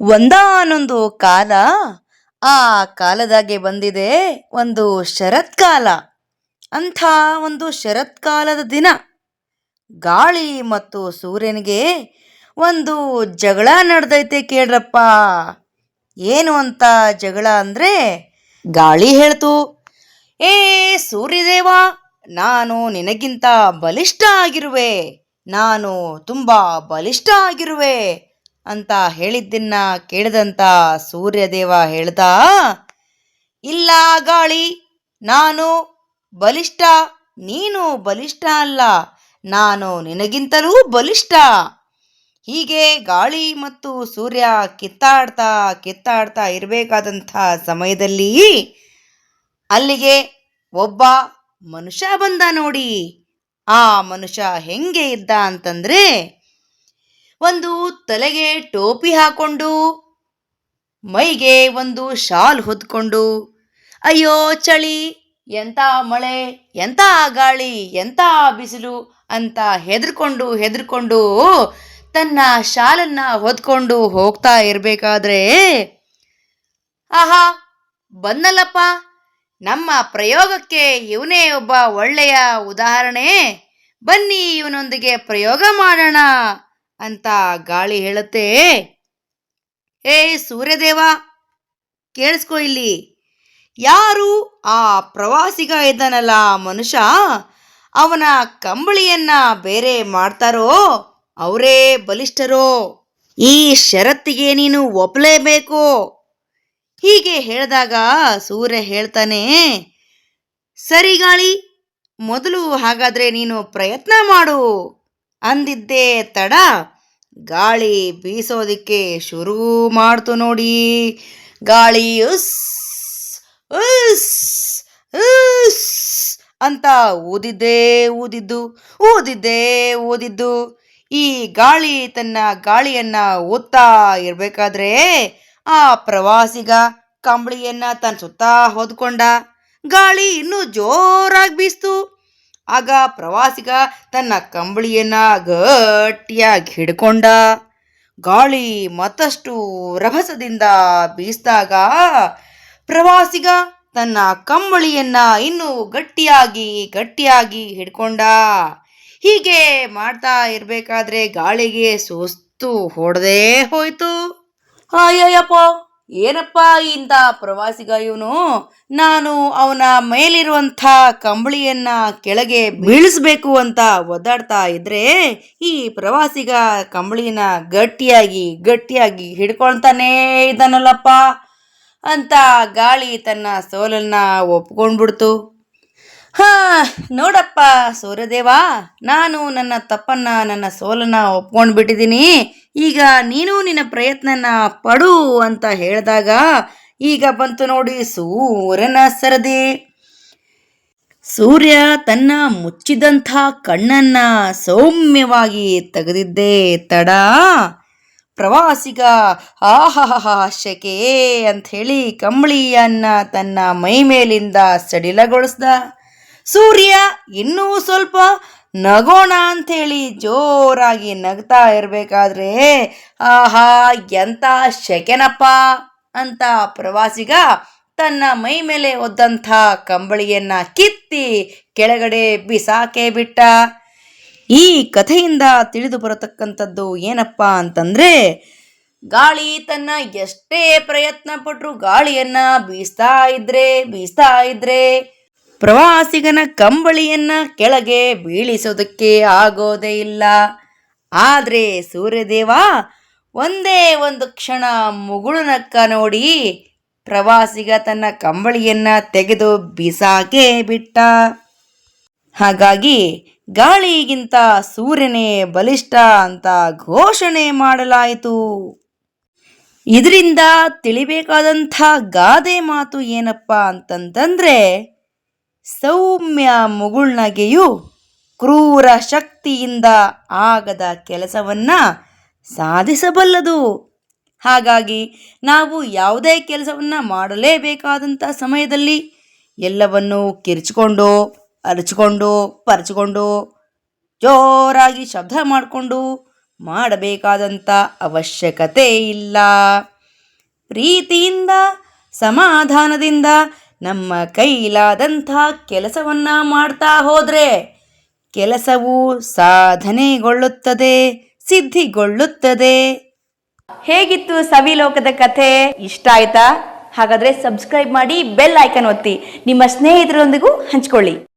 ಒಂದಾನೊಂದು ಕಾಲ ಆ ಕಾಲದಾಗೆ ಬಂದಿದೆ ಒಂದು ಶರತ್ಕಾಲ. ಅಂಥ ಒಂದು ಶರತ್ಕಾಲದ ದಿನ. ಗಾಳಿ ಮತ್ತು ಸೂರ್ಯನಿಗೆ ಒಂದು ಜಗಳ ನಡೆದೈತೆ ಕೇಳ್ರಪ್ಪ. ಏನು ಅಂತ ಜಗಳ ಅಂದರೆ ಗಾಳಿ ಹೇಳ್ತು, ಏ ಸೂರ್ಯದೇವ, ನಾನು ನಿನಗಿಂತ ಬಲಿಷ್ಠ ಆಗಿರುವೆ. ನಾನು ತುಂಬ ಬಲಿಷ್ಠ ಆಗಿರುವೆ. ಅಂತ ಹೇಳಿದ್ದನ್ನ ಕೇಳಿದಂತ ಸೂರ್ಯದೇವ ಹೇಳ್ದ, ಇಲ್ಲ ಗಾಳಿ, ನಾನು ಬಲಿಷ್ಠ, ನೀನು ಬಲಿಷ್ಠ ಅಲ್ಲ, ನಾನು ನಿನಗಿಂತಲೂ ಬಲಿಷ್ಠ. ಹೀಗೆ ಗಾಳಿ ಮತ್ತು ಸೂರ್ಯ ಕಿತ್ತಾಡ್ತಾ ಕಿತ್ತಾಡ್ತಾ ಇರಬೇಕಾದಂಥ ಸಮಯದಲ್ಲಿ ಅಲ್ಲಿಗೆ ಒಬ್ಬ ಮನುಷ್ಯ ಬಂದ ನೋಡಿ, ಆ ಮನುಷ್ಯ ಹೆಂಗೆ ಇದ್ದ ಅಂತಂದ್ರೆ ಒಂದು ತಲೆಗೆ ಟೋಪಿ ಹಾಕೊಂಡು, ಮೈಗೆ ಒಂದು ಶಾಲ್ ಹೊದ್ಕೊಂಡು, ಅಯ್ಯೋ ಚಳಿ ಎಂಥ ಮಳೆ ಎಂಥ ಗಾಳಿ ಎಂಥ ಬಿಸಿಲು ಅಂತ ಹೆದರ್ಕೊಂಡು ಹೆದರ್ಕೊಂಡು ತನ್ನ ಶಾಲನ್ನ ಹೊದ್ಕೊಂಡು ಹೋಗ್ತಾ ಇರಬೇಕಾದ್ರೆ, ಆಹಾ, ಬಂದಲ್ಲಪ್ಪ, ನಮ್ಮ ಪ್ರಯೋಗಕ್ಕೆ ಇವನೇ ಒಬ್ಬ ಒಳ್ಳೆಯ ಉದಾಹರಣೆ. ಬನ್ನಿ ಇವನೊಂದಿಗೆ ಪ್ರಯೋಗ ಮಾಡೋಣ. ಅಂತ ಗಾಳಿ ಹೇಳುತ್ತೆ. ಏ, ಸೂರ್ಯದೇವ, ಕೇಳಿಸ್ಕೊ ಇಲ್ಲಿ. ಯಾರು ಆ ಪ್ರವಾಸಿಗ ಇದ್ದಾನಲ್ಲ ಮನುಷ್ಯ? ಅವನ ಕಂಬಳಿಯನ್ನ ಬೇರೆ ಮಾಡ್ತಾರೋ? ಅವರೇ ಬಲಿಷ್ಠರೋ? ಈ ಷರತ್ತಿಗೆ ನೀನು ಒಪ್ಪಲೇಬೇಕು ಹೀಗೆ ಹೇಳಿದಾಗ ಸೂರ್ಯ ಹೇಳ್ತಾನೆ, ಸರಿ ಗಾಳಿ, ಮೊದಲು ಹಾಗಾದ್ರೆ ನೀನು ಪ್ರಯತ್ನ ಮಾಡು. ಅಂದಿದ್ದೇ ತಡ. ಗಾಳಿ ಬೀಸೋದಿಕ್ಕೆ ಶುರು ಮಾಡ್ತು ನೋಡಿ. ಗಾಳಿ ಉಸ್ ಉಸ್ ಉಸ್ ಅಂತ ಊದಿದ್ದೇ ಊದಿದ್ದು ಊದಿದ್ದೇ ಊದಿದ್ದು. ಈ ಗಾಳಿ ತನ್ನ ಗಾಳಿಯನ್ನ ಓದ್ತಾ ಇರಬೇಕಾದ್ರೆ ಆ ಪ್ರವಾಸಿಗ ಕಂಬಳಿಯನ್ನ ತನ್ನ ಸುತ್ತ ಹೊದ್ಕೊಂಡ. ಗಾಳಿ ಇನ್ನೂ ಜೋರಾಗಿ ಬೀಸ್ತು. ಆಗ ಪ್ರವಾಸಿಗ ತನ್ನ ಕಂಬಳಿಯನ್ನ ಗಟ್ಟಿಯಾಗಿ ಹಿಡ್ಕೊಂಡ. ಗಾಳಿ ಮತ್ತಷ್ಟು ರಭಸದಿಂದ ಬೀಸಿದಾಗ ಪ್ರವಾಸಿಗ ತನ್ನ ಕಂಬಳಿಯನ್ನ ಇನ್ನೂ ಗಟ್ಟಿಯಾಗಿ ಗಟ್ಟಿಯಾಗಿ ಹಿಡ್ಕೊಂಡ. ಹೀಗೆ ಮಾಡ್ತಾ ಇರಬೇಕಾದ್ರೆ ಗಾಳಿಗೆ ಸುಸ್ತು ಹೊಡೆದೇ ಹೋಯ್ತು. ಅಯ್ಯಯ್ಯಪ್ಪ! ಏನಪ್ಪ ಇಂಥ ಪ್ರವಾಸಿಗ ಇವನು? ನಾನು ಅವನ ಮೇಲಿರುವಂಥ ಕಂಬಳಿಯನ್ನ ಕೆಳಗೆ ಬೀಳಿಸ್ಬೇಕು ಅಂತ ಒದ್ದಾಡ್ತಾ ಇದ್ರೆ ಈ ಪ್ರವಾಸಿಗ ಕಂಬಳಿನ ಗಟ್ಟಿಯಾಗಿ ಗಟ್ಟಿಯಾಗಿ ಹಿಡ್ಕೊಳ್ತಾನೇ ಇದ್ದಾನಲ್ಲಪ್ಪ ಅಂತ ಗಾಳಿ ತನ್ನ ಸೋಲನ್ನ ಒಪ್ಕೊಂಡ್ಬಿಡ್ತು. ಹಾ, ನೋಡಪ್ಪ ಸೂರ್ಯದೇವ, ನಾನು ನನ್ನ ತಪ್ಪನ್ನ, ನನ್ನ ಸೋಲನ್ನ ಒಪ್ಕೊಂಡು ಬಿಟ್ಟಿದ್ದೀನಿ ಈಗ ನೀನು ನಿನ್ನ ಪ್ರಯತ್ನ ಪಡು ಅಂತ ಹೇಳಿದಾಗ, ಈಗ ಬಂತು ನೋಡಿ ಸೂರ್ಯನ ಸರದಿ. ಸೂರ್ಯ ತನ್ನ ಮುಚ್ಚಿದಂಥ ಕಣ್ಣನ್ನ ಸೌಮ್ಯವಾಗಿ ತೆಗೆದಿದ್ದೇ ತಡ. ಪ್ರವಾಸಿಗ ಆಹಹ ಅಂತ ಹೇಳಿ ಕಂಬಳಿಯನ್ನ ತನ್ನ ಮೈ ಮೇಲಿಂದ ಸಡಿಲಗೊಳಿಸ್ದ. ಸೂರ್ಯ ಇನ್ನೂ ಸ್ವಲ್ಪ ನಗೋಣ ಅಂಥೇಳಿ ಜೋರಾಗಿ ನಗ್ತಾ ಇರಬೇಕಾದ್ರೆ, ಆಹಾ, ಎಂಥ ಶೆಕೆನಪ್ಪ ಅಂತ ಪ್ರವಾಸಿಗ ತನ್ನ ಮೈ ಮೇಲೆ ಒದ್ದಂಥ ಕಂಬಳಿಯನ್ನ ಕಿತ್ತಿ ಕೆಳಗಡೆ ಬಿಸಾಕೆ ಬಿಟ್ಟ. ಈ ಕಥೆಯಿಂದ ತಿಳಿದು ಬರತಕ್ಕಂಥದ್ದು ಏನಪ್ಪ ಅಂತಂದ್ರೆ, ಗಾಳಿ ತನ್ನ ಎಷ್ಟೇ ಪ್ರಯತ್ನ ಪಟ್ಟರು ಗಾಳಿಯನ್ನ ಬೀಸ್ತಾ ಇದ್ರೆ ಬೀಸ್ತಾ ಇದ್ರೆ ಪ್ರವಾಸಿಗನ ಕಂಬಳಿಯನ್ನ ಕೆಳಗೆ ಬೀಳಿಸೋದಕ್ಕೆ ಆಗೋದೇ ಇಲ್ಲ. ಆದರೆ ಸೂರ್ಯದೇವ ಒಂದೇ ಒಂದು ಕ್ಷಣ ಮುಗುಳುನಕ್ಕ ನೋಡಿ ಪ್ರವಾಸಿಗ ತನ್ನ ಕಂಬಳಿಯನ್ನ ತೆಗೆದು ಬಿಸಾಕೆ ಬಿಟ್ಟ. ಹಾಗಾಗಿ ಗಾಳಿಗಿಂತ ಸೂರ್ಯನೇ ಬಲಿಷ್ಠ ಅಂತ ಘೋಷಣೆ ಮಾಡಲಾಯಿತು. ಇದರಿಂದ ತಿಳಿಬೇಕಾದಂಥ ಗಾದೆ ಮಾತು ಏನಪ್ಪ ಅಂತಂತಂದ್ರೆ ಸೌಮ್ಯ ಮುಗುಳ್ನಗೆಯು ಕ್ರೂರ ಶಕ್ತಿಯಿಂದ ಆಗದ ಕೆಲಸವನ್ನ ಸಾಧಿಸಬಲ್ಲದು. ಹಾಗಾಗಿ ನಾವು ಯಾವುದೇ ಕೆಲಸವನ್ನ ಮಾಡಲೇಬೇಕಾದಂಥ ಸಮಯದಲ್ಲಿ ಎಲ್ಲವನ್ನೂ ಕಿರ್ಚಿಕೊಂಡು, ಅರಚಿಕೊಂಡು, ಪರಚಿಕೊಂಡು, ಜೋರಾಗಿ ಶಬ್ದ ಮಾಡಿಕೊಂಡು ಮಾಡಬೇಕಾದಂಥ ಅವಶ್ಯಕತೆ ಇಲ್ಲ. ಪ್ರೀತಿಯಿಂದ, ಸಮಾಧಾನದಿಂದ ನಮ್ಮ ಕೈಲಾದಂಥ ಕೆಲಸವನ್ನು ಮಾಡ್ತಾ ಹೋದರೆ ಕೆಲಸವು ಸಾಧನೆಗೊಳ್ಳುತ್ತದೆ, ಸಿದ್ಧಿಗೊಳ್ಳುತ್ತದೆ. ಹೇಗಿತ್ತು ಸವಿಲೋಕದ ಕಥೆ? ಇಷ್ಟ ಆಯ್ತಾ? ಹಾಗಾದ್ರೆ ಸಬ್ಸ್ಕ್ರೈಬ್ ಮಾಡಿ ಬೆಲ್ ಐಕನ್ ಒತ್ತಿ. ನಿಮ್ಮ ಸ್ನೇಹಿತರೊಂದಿಗೂ ಹಂಚ್ಕೊಳ್ಳಿ.